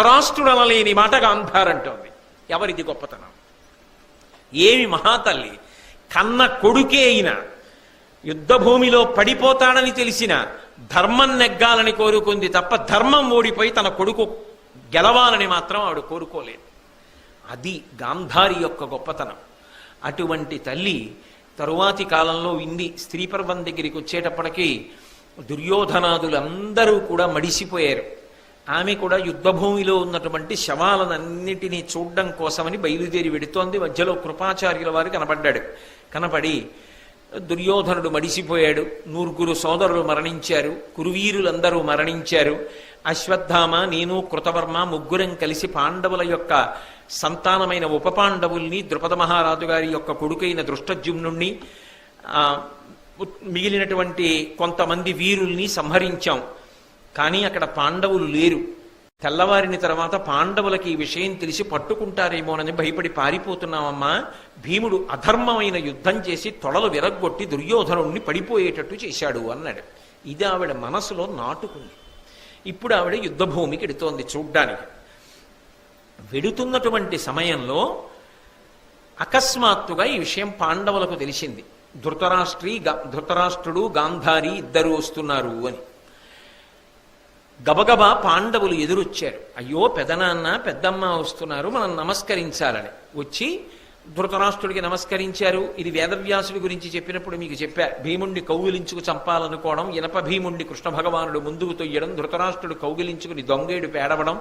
రాష్ట్రుడనలేని మాట గాంధారంటోంది. ఎవరిది గొప్పతనం? ఏమి మహాతల్లి కన్న కొడుకే అయినా యుద్ధభూమిలో పడిపోతాడని తెలిసిన ధర్మం నెగ్గాలని కోరుకుంది తప్ప ధర్మం ఓడిపోయి తన కొడుకు గెలవాలని మాత్రం ఆవిడ కోరుకోలేదు. అది గాంధారి యొక్క గొప్పతనం. అటువంటి తల్లి తరువాతి కాలంలో ఇంది స్త్రీ పర్వం దగ్గరికి వచ్చేటప్పటికీ దుర్యోధనాదులందరూ కూడా మడిసిపోయారు. ఆమె కూడా యుద్ధభూమిలో ఉన్నటువంటి శవాలనన్నిటినీ చూడడం కోసమని బయలుదేరి వెడుతోంది. మధ్యలో కృపాచార్యుల వారు కనపడ్డాడు. కనపడి దుర్యోధనుడు మడిసిపోయాడు. నూరుగురు సోదరులు మరణించారు. కురువీరులందరూ మరణించారు. అశ్వత్థామ నేను కృతవర్మ ముగ్గురం కలిసి పాండవుల యొక్క సంతానమైన ఉప పాండవుల్ని ద్రుపద మహారాజు గారి యొక్క కొడుకైన దృష్టజుమ్నుణ్ణి మిగిలినటువంటి కొంతమంది వీరుల్ని సంహరించాం. కానీ అక్కడ పాండవులు లేరు. తెల్లవారిన తర్వాత పాండవులకి ఈ విషయం తెలిసి పట్టుకుంటారేమోనని భయపడి పారిపోతున్నామమ్మా భీముడు అధర్మమైన యుద్ధం చేసి తొడలు విరగ్గొట్టి దుర్యోధనుణ్ణి పడిపోయేటట్టు చేశాడు అన్నాడు. ఇది ఆవిడ మనసులో నాటుకుంది. ఇప్పుడు ఆవిడ యుద్ధభూమికి ఎడుతోంది చూడ్డానికి. వెడుతున్నటువంటి సమయంలో అకస్మాత్తుగా ఈ విషయం పాండవులకు తెలిసింది. ధృతరాష్ట్రి ధృతరాష్ట్రుడు గాంధారి ఇద్దరు వస్తున్నారు అని. గబగబా పాండవులు ఎదురొచ్చారు. అయ్యో పెదనాన్న పెద్దమ్మ వస్తున్నారు మనం నమస్కరించాలని. వచ్చి ధృతరాష్ట్రుడికి నమస్కరించారు. ఇది వేదవ్యాసుడి గురించి చెప్పినప్పుడు మీకు చెప్పా. భీముణ్ణి కౌగిలించుకు చంపాలనుకోవడం ఇనప భీముణ్ణి కృష్ణ భగవానుడు ముందుకు తొయ్యడం ధృతరాష్ట్రుడు కౌగిలించుకుని దొంగేడు పేడవడం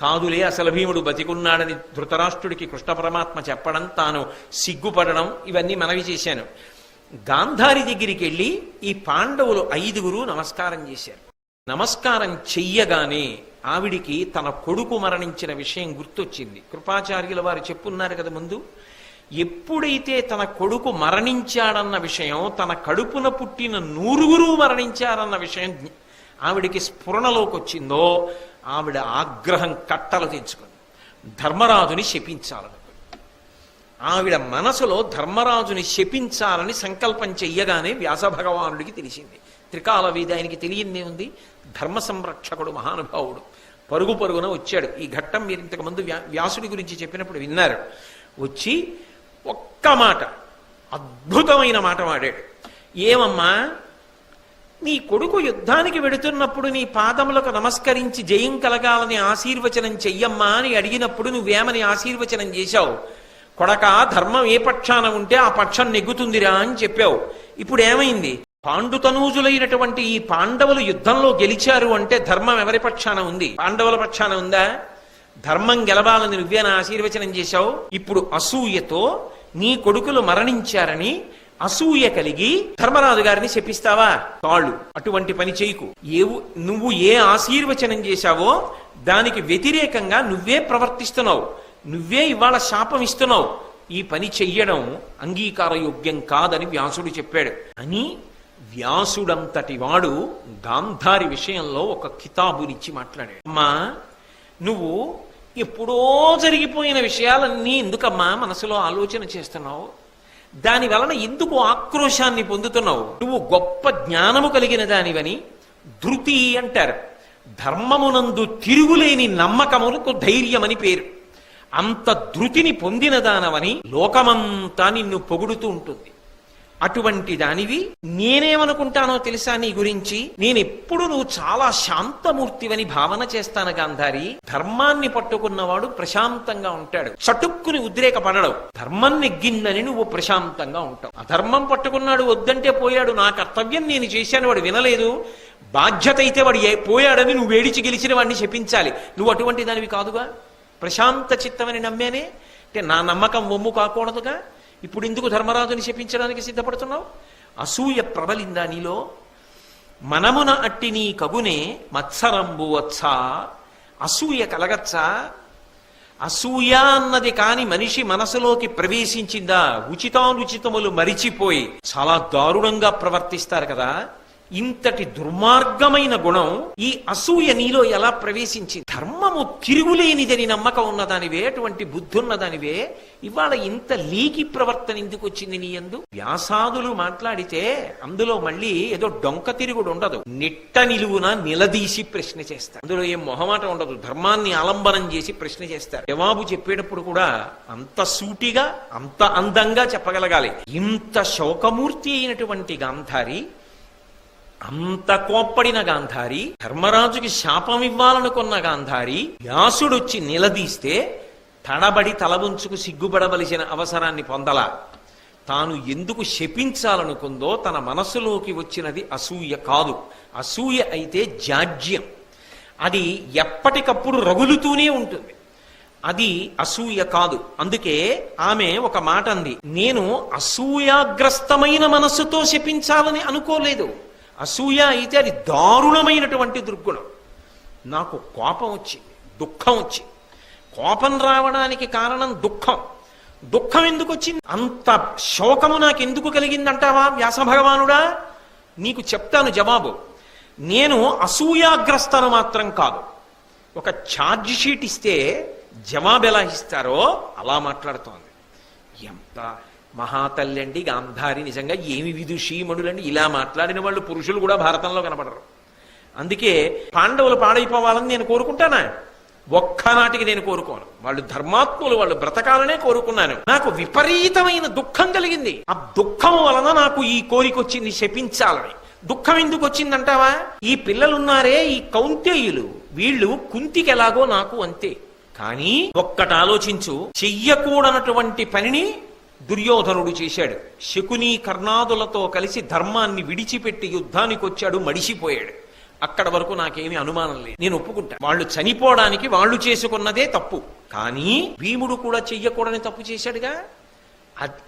కాదులే అసలు భీముడు బతికున్నాడని ధృతరాష్ట్రుడికి కృష్ణ పరమాత్మ చెప్పడం తాను సిగ్గుపడడం ఇవన్నీ మనవి చేశాను. గాంధారి దగ్గరికి వెళ్ళి ఈ పాండవులు ఐదుగురు నమస్కారం చేశారు. నమస్కారం చెయ్యగానే ఆవిడికి తన కొడుకు మరణించిన విషయం గుర్తొచ్చింది. కృపాచార్యుల వారు చెప్పున్నారు కదా ముందు ఎప్పుడైతే తన కొడుకు మరణించాడన్న విషయం తన కడుపున పుట్టిన నూరుగురు మరణించారన్న విషయం ఆవిడికి స్ఫురణలోకి వచ్చిందో ఆవిడ ఆగ్రహం కట్టలు తెచ్చుకుంది. ధర్మరాజుని శపించాలని ఆవిడ మనసులో ధర్మరాజుని శపించాలని సంకల్పం చెయ్యగానే వ్యాస భగవానుడికి తెలిసింది. త్రికాల వీధి ఆయనకి తెలియందే ఉంది. ధర్మ సంరక్షకుడు మహానుభావుడు. పరుగు పరుగున వచ్చాడు. ఈ ఘట్టం మీరు ఇంతకుముందు వ్యా వ్యాసుడి గురించి చెప్పినప్పుడు విన్నారు. వచ్చి ఒక్క మాట అద్భుతమైన మాట వాడాడు. ఏమమ్మా? నీ కొడుకు యుద్ధానికి వెడుతున్నప్పుడు నీ పాదములకు నమస్కరించి జయం కలగాలని ఆశీర్వచనం చెయ్యమ్మా అని అడిగినప్పుడు నువ్వేమని ఆశీర్వచనం చేశావు? కొడక ధర్మం ఏ పక్షాన ఉంటే ఆ పక్షం నెగ్గుతుందిరా అని చెప్పావు. ఇప్పుడు ఏమైంది పాండుతనూజులైనటువంటి ఈ పాండవులు యుద్ధంలో గెలిచారు అంటే ధర్మం ఎవరి పక్షాన ఉంది? పాండవుల పక్షాన ఉందా? ధర్మం గెలవాలని నువ్వేనా ఆశీర్వచనం చేశావు. ఇప్పుడు అసూయతో నీ కొడుకులు మరణించారని అసూయ కలిగి ధర్మరాజు గారిని శపిస్తావా? తాళ్ళు అటువంటి పని చేయకు. ఏవు నువ్వు ఏ ఆశీర్వచనం చేశావో దానికి వ్యతిరేకంగా నువ్వే ప్రవర్తిస్తున్నావు. నువ్వే ఇవాళ శాపం ఇస్తున్నావు. ఈ పని చెయ్యడం అంగీకారయోగ్యం కాదని వ్యాసుడు చెప్పాడు. అని వ్యాసుడంతటి వాడు గాంధారి విషయంలో ఒక కితాబునిచ్చి మాట్లాడాడు. అమ్మా నువ్వు ఎప్పుడో జరిగిపోయిన విషయాలన్నీ ఎందుకమ్మా మనసులో ఆలోచన చేస్తున్నావు? దాని వలన ఎందుకు ఆక్రోశాన్ని పొందుతున్నావు? నువ్వు గొప్ప జ్ఞానము కలిగిన దానివని ధృతి అంటారు. ధర్మమునందు తిరుగులేని నమ్మకములకు ధైర్యమని పేరు. అంత ధృతిని పొందిన దానవని లోకమంతా నిన్ను పొగుడుతూ ఉంటుంది. అటువంటి దానివి నేనేమనుకుంటానో తెలుసా నీ గురించి? నేనెప్పుడు నువ్వు చాలా శాంతమూర్తివని భావన చేస్తాను గాంధారి. ధర్మాన్ని పట్టుకున్నవాడు ప్రశాంతంగా ఉంటాడు. చటుక్కుని ఉద్రేకపడడు ధర్మం నెగ్గిందని నువ్వు ప్రశాంతంగా ఉంటావు. అధర్మం పట్టుకున్నాడు వద్దంటే పోయాడు. నా కర్తవ్యం నేను చేశాను వాడు వినలేదు. బాధ్యత అయితే వాడు పోయాడని నువ్వు వేడిచి గెలిచిన వాడిని శపించాలి. నువ్వు అటువంటి దానివి కాదుగా? ప్రశాంత చిత్తమని నమ్మానే? అంటే నా నమ్మకం ఒమ్ము కాకూడదుగా? ఇప్పుడు ఎందుకు ధర్మరాజుని శపించడానికి సిద్ధపడుతున్నావు? అసూయ ప్రబలిందా నీలో? మనమున అట్టి నీ కగునే మత్సరంబు వచ్చా అసూయ కలగచ్చా? అసూయ అన్నది కాని మనిషి మనసులోకి ప్రవేశించిందా? ఉచితానుచితములు మరిచిపోయి. చాలా దారుణంగా ప్రవర్తిస్తారు కదా? ఇంతటి దుర్మార్గమైన గుణం ఈ అసూయ నీలో ఎలా ప్రవేశించింది? ధర్మము తిరుగులేనిదని నమ్మకం ఉన్నదానివే అటువంటి బుద్ధి ఉన్నదానివే ఇవాళ ఇంత లీకి ప్రవర్తన ఎందుకు వచ్చింది నీ ఎందు వ్యాసాదులు మాట్లాడితే అందులో మళ్ళీ ఏదో డొంక తిరుగుడు ఉండదు. నిట్ట నిలువున నిలదీసి ప్రశ్న చేస్తారు. అందులో ఏం మొహమాట ఉండదు. ధర్మాన్ని ఆలంబనం చేసి ప్రశ్న చేస్తారు. జవాబు చెప్పేటప్పుడు కూడా అంత సూటిగా అంత అందంగా చెప్పగలగాలి. ఇంత శోకమూర్తి అయినటువంటి గాంధారి అంత కోప్పడిన గాంధారి ధర్మరాజుకి శాపం ఇవ్వాలనుకున్న గాంధారి వ్యాసుడొచ్చి నిలదీస్తే తడబడి తలవంచుకు సిగ్గుపడవలసిన అవసరాన్ని పొందలా. తాను ఎందుకు శపించాలనుకుందో తన మనసులోకి వచ్చినది అసూయ కాదు. అసూయ అయితే జాడ్యం అది ఎప్పటికప్పుడు రగులుతూనే ఉంటుంది. అది అసూయ కాదు. అందుకే ఆమె ఒక మాట అంది నేను అసూయాగ్రస్తమైన మనస్సుతో శపించాలని అనుకోలేదు. అసూయ అయితే అది దారుణమైనటువంటి దుర్గుణం. నాకు కోపం వచ్చింది దుఃఖం వచ్చింది కోపం రావడానికి కారణం దుఃఖం. దుఃఖం ఎందుకు వచ్చింది? అంత శోకము నాకు ఎందుకు కలిగిందంటావా వ్యాస భగవానుడా? నీకు చెప్తాను జవాబు. నేను అసూయాగ్రస్తను మాత్రం కాదు. ఒక ఛార్జ్ షీట్ ఇస్తే జవాబు ఎలా ఇస్తారో అలా మాట్లాడుతోంది. ఎంత మహాతల్లి అండి గాంధారి నిజంగా ఏమి విదుషీమణులండి ఇలా మాట్లాడిన వాళ్ళు పురుషులు కూడా భారతంలో కనపడరు. అందుకే పాండవులు పాడైపోవాలని నేను కోరుకుంటానా? ఒక్కనాటికి నేను కోరుకోను. వాళ్ళు ధర్మాత్ములు వాళ్ళు బ్రతకాలనే కోరుకున్నాను. నాకు విపరీతమైన దుఃఖం కలిగింది. ఆ దుఃఖం వలన నాకు ఈ కోరిక వచ్చింది శపించాలని. దుఃఖం ఎందుకు వచ్చిందంటావా? ఈ పిల్లలున్నారే ఈ కౌంతేయులు. వీళ్ళు కుంతికి ఎలాగో నాకు అంతే. కానీ ఒక్కటి ఆలోచించు చెయ్యకూడనటువంటి పనిని దుర్యోధనుడు చేశాడు. శకుని కర్ణాదులతో కలిసి ధర్మాన్ని విడిచిపెట్టి యుద్ధానికి వచ్చాడు మడిసిపోయాడు. అక్కడ వరకు నాకేమీ అనుమానం లేదు. నేను ఒప్పుకుంటా. వాళ్ళు చనిపోవడానికి వాళ్ళు చేసుకున్నదే తప్పు. కానీ భీముడు కూడా చెయ్యకూడని తప్పు చేశాడుగా.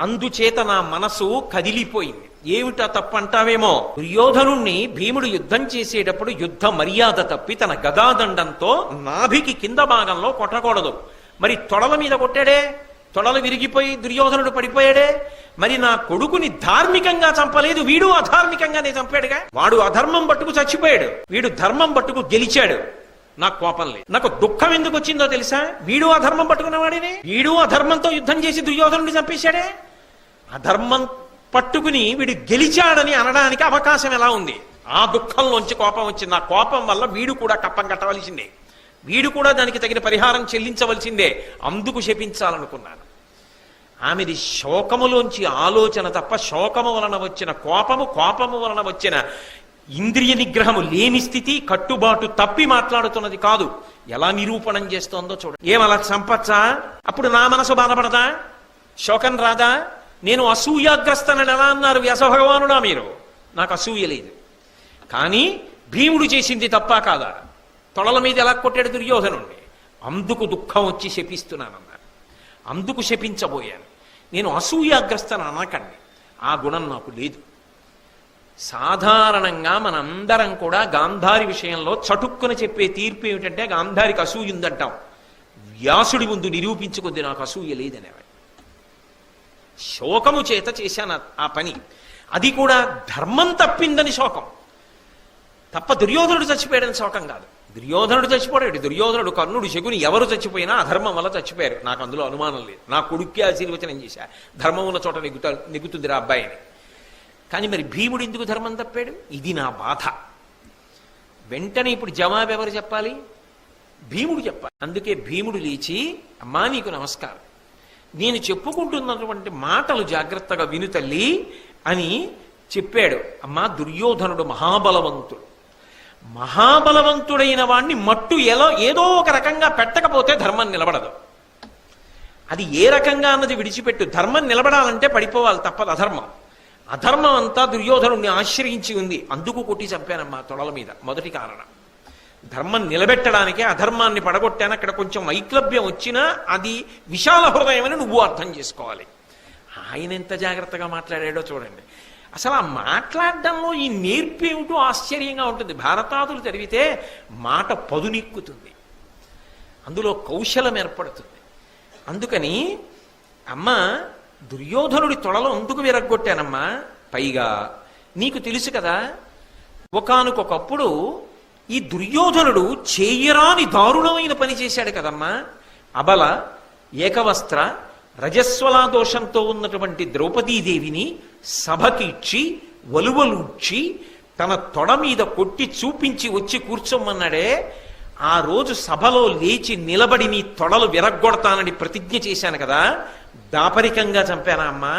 అందుచేత నా మనసు కదిలిపోయింది. ఏమిటా తప్పు అంటావేమో దుర్యోధనుణ్ణి భీముడు యుద్ధం చేసేటప్పుడు యుద్ధ మర్యాద తప్పి తన గదాదండంతో నాభికి కింద భాగంలో కొట్టకూడదు. మరి తొడల మీద కొట్టాడే? తొడలు విరిగిపోయి దుర్యోధనుడు పడిపోయాడే. మరి నా కొడుకుని ధార్మికంగా చంపలేదు. వీడు అధార్మికంగానే చంపాడుగా. వాడు అధర్మం పట్టుకు చచ్చిపోయాడు. వీడు ధర్మం పట్టుకు గెలిచాడు. నాకు కోపం లేదు. నాకు దుఃఖం ఎందుకు వచ్చిందో తెలుసా? వీడు అధర్మం పట్టుకున్నవాడినే వీడు అధర్మంతో యుద్ధం చేసి దుర్యోధనుడిని చంపేశాడే. అధర్మం పట్టుకుని వీడు గెలిచాడని అనడానికి అవకాశం ఎలా ఉంది? ఆ దుఃఖంలోంచి కోపం వచ్చింది. ఆ కోపం వల్ల వీడు కూడా కప్పం కట్టవలసిందే. వీడు కూడా దానికి తగిన పరిహారం చెల్లించవలసిందే. అందుకు శపించాలనుకున్నాను. ఆమెది శోకములోంచి ఆలోచన తప్ప శోకము వలన వచ్చిన కోపము కోపము వలన వచ్చిన ఇంద్రియ నిగ్రహము లేని స్థితి కట్టుబాటు తప్పి మాట్లాడుతున్నది కాదు. ఎలా నిరూపణం చేస్తోందో చూడండి. ఏమలా చంపచ్చా అప్పుడు నా మనసు బాధపడదా? శోకం రాదా? నేను అసూయాగ్రస్తనని ఎలా అన్నారు వ్యాసభగవానుడా మీరు? నాకు అసూయ లేదు. కానీ భీముడు చేసింది తప్పా కాదా? తొడల మీద ఎలా కొట్టాడు దుర్యోధనుణ్ణి? అందుకు దుఃఖం వచ్చి శపిస్తున్నానన్నారు. అందుకు శపించబోయాను. నేను అసూయాగ్రస్తను అనకండి. ఆ గుణం నాకు లేదు. సాధారణంగా మనందరం కూడా గాంధారి విషయంలో చటుక్కున చెప్పే తీర్పు ఏమిటంటే గాంధారికి అసూయ ఉందంటాం. వ్యాసుడి ముందు నిరూపించుకుంది నాకు అసూయ లేదనేవాడు. శోకము చేత చేశాను ఆ- ఆ పని. అది కూడా ధర్మం తప్పిందని శోకం. తప్ప దుర్యోధనుడు చచ్చిపోయాడని శోకం కాదు. దుర్యోధనుడు చచ్చిపోయాడు. దుర్యోధనుడు కర్ణుడు శకుని ఎవరు చచ్చిపోయినా అధర్మం వల్ల చచ్చిపోయారు. నాకు అందులో అనుమానం లేదు. నా కొడుక్కి ఆశీర్వచనం చేశా. ధర్మం ఉన్న చోట నెగ్గుతా నెగ్గుతుంది రా అబ్బాయిని కానీ మరి భీముడు ఎందుకు ధర్మం తప్పాడు? ఇది నా బాధ. వెంటనే ఇప్పుడు జవాబు ఎవరు చెప్పాలి? భీముడు చెప్పాలి. అందుకే భీముడు లేచి అమ్మా నీకు నమస్కారం. నేను చెప్పుకుంటున్నటువంటి మాటలు జాగ్రత్తగా విను తల్లి అని చెప్పాడు. అమ్మా దుర్యోధనుడు మహాబలవంతుడు. మహాబలవంతుడైన వాణ్ణి మట్టు ఎలా ఏదో ఒక రకంగా పెట్టకపోతే ధర్మం నిలబడదు. అది ఏ రకంగా అన్నది విడిచిపెట్టు. ధర్మం నిలబడాలంటే పడిపోవాలి తప్పదు అధర్మం. అధర్మం అంతా దుర్యోధనుణ్ణి ఆశ్రయించి ఉంది. అందుకు కొట్టి చంపానమ్మా తొడల మీద. మొదటి కారణం. ధర్మం నిలబెట్టడానికే అధర్మాన్ని పడగొట్టాను. అక్కడ కొంచెం వైక్లభ్యం వచ్చినా అది విశాల హృదయమని నువ్వు అర్థం చేసుకోవాలి. ఆయన ఎంత జాగ్రత్తగా మాట్లాడాడో చూడండి. అసలు ఆ మాట్లాడడంలో ఈ నేర్పు ఏమిటో ఆశ్చర్యంగా ఉంటుంది. భారతాదులు చదివితే మాట పదునెక్కుతుంది. అందులో కౌశలం ఏర్పడుతుంది. అందుకని అమ్మ దుర్యోధనుడి తొడలో అందుకు విరగ్గొట్టానమ్మా. పైగా నీకు తెలుసు కదా ఒకనకొకప్పుడు ఈ దుర్యోధనుడు చేయరాని దారుణమైన పని చేశాడు కదమ్మా. అబల ఏకవస్త్ర రజస్వలా దోషంతో ఉన్నటువంటి ద్రౌపదీదేవిని సభకిచ్చి వలువలుడ్చి తన తొడ మీద కొట్టి చూపించి వచ్చి కూర్చోమన్నాడే ఆ రోజు సభలో లేచి నిలబడి నీ తొడలు విరగ్గొడతానని ప్రతిజ్ఞ చేశాను కదా దాపరికంగా చంపానా అమ్మా?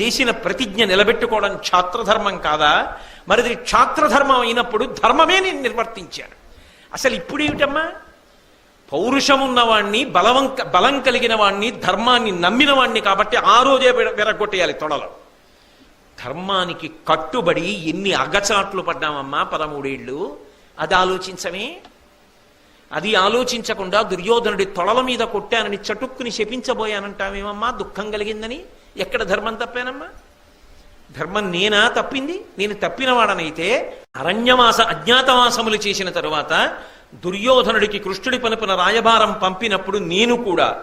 చేసిన ప్రతిజ్ఞ నిలబెట్టుకోవడం క్షాత్రధర్మం కాదా? మరిది క్షాత్రధర్మం అయినప్పుడు ధర్మమే నేను నిర్వర్తించాను అసలు ఇప్పుడేమిటమ్మా? పౌరుషం ఉన్నవాణ్ణి బలవం బలం కలిగిన వాణ్ణి ధర్మాన్ని నమ్మిన వాణ్ణి కాబట్టి ఆ రోజే విరగొట్టేయాలి తొడలు తొడలో. ధర్మానికి కట్టుబడి ఎన్ని అగచాట్లు పడ్డామమ్మా పదమూడేళ్ళు. అది ఆలోచించమే. అది ఆలోచించకుండా దుర్యోధనుడి తొడల మీద కొట్టానని చటుక్కుని శపించబోయానంటామేమమ్మా దుఃఖం కలిగిందని. ఎక్కడ ధర్మం తప్పానమ్మా? ధర్మం నేనా తప్పింది? నేను తప్పినవాడనైతే అరణ్యమాస అజ్ఞాతవాసములు చేసిన తరువాత దుర్యోధనుడికి కృష్ణుడి పనుపున రాయభారం పంపినప్పుడు నేను కూడా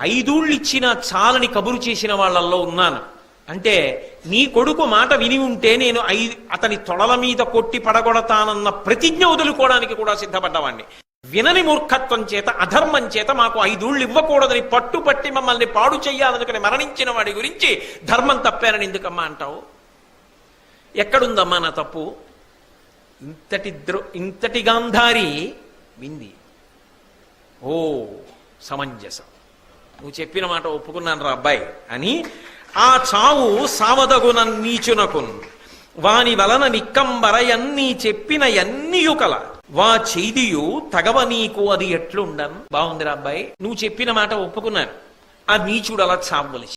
ఐదూళ్ళిచ్చిన చాలని కబురు చేసిన వాళ్ళల్లో ఉన్నాను. అంటే నీ కొడుకు మాట విని ఉంటే నేను ఐ అతని తొడల మీద కొట్టి పడగొడతానన్న ప్రతిజ్ఞ వదులుకోవడానికి కూడా సిద్ధపడ్డవాణ్ణి. వినని మూర్ఖత్వం చేత అధర్మం చేత మాకు ఐదూళ్ళు ఇవ్వకూడదని పట్టుపట్టి మమ్మల్ని పాడు చెయ్యాలనుకుని మరణించిన వాడి గురించి ధర్మం తప్పారని ఎందుకమ్మా అంటావు? ఎక్కడుందమ్మా నా తప్పు? ఇంతటి ద్రో ఇంతటి గాంధారి వింది. ఓ సమంజసం. నువ్వు చెప్పిన మాట ఒప్పుకున్నాను రా అబ్బాయి అని ఆ చావు సావదగున నీచునకున్ వాని వలన నిక్కంబరయన్నీ చెప్పిన ఎన్నియుకల వా చేదియు తగవ నీకు అది ఎట్లుండన్? బాగుందిరా అబ్బాయి. నువ్వు చెప్పిన మాట ఒప్పుకున్నాను. ఆ నీచుడు అలా చావలసి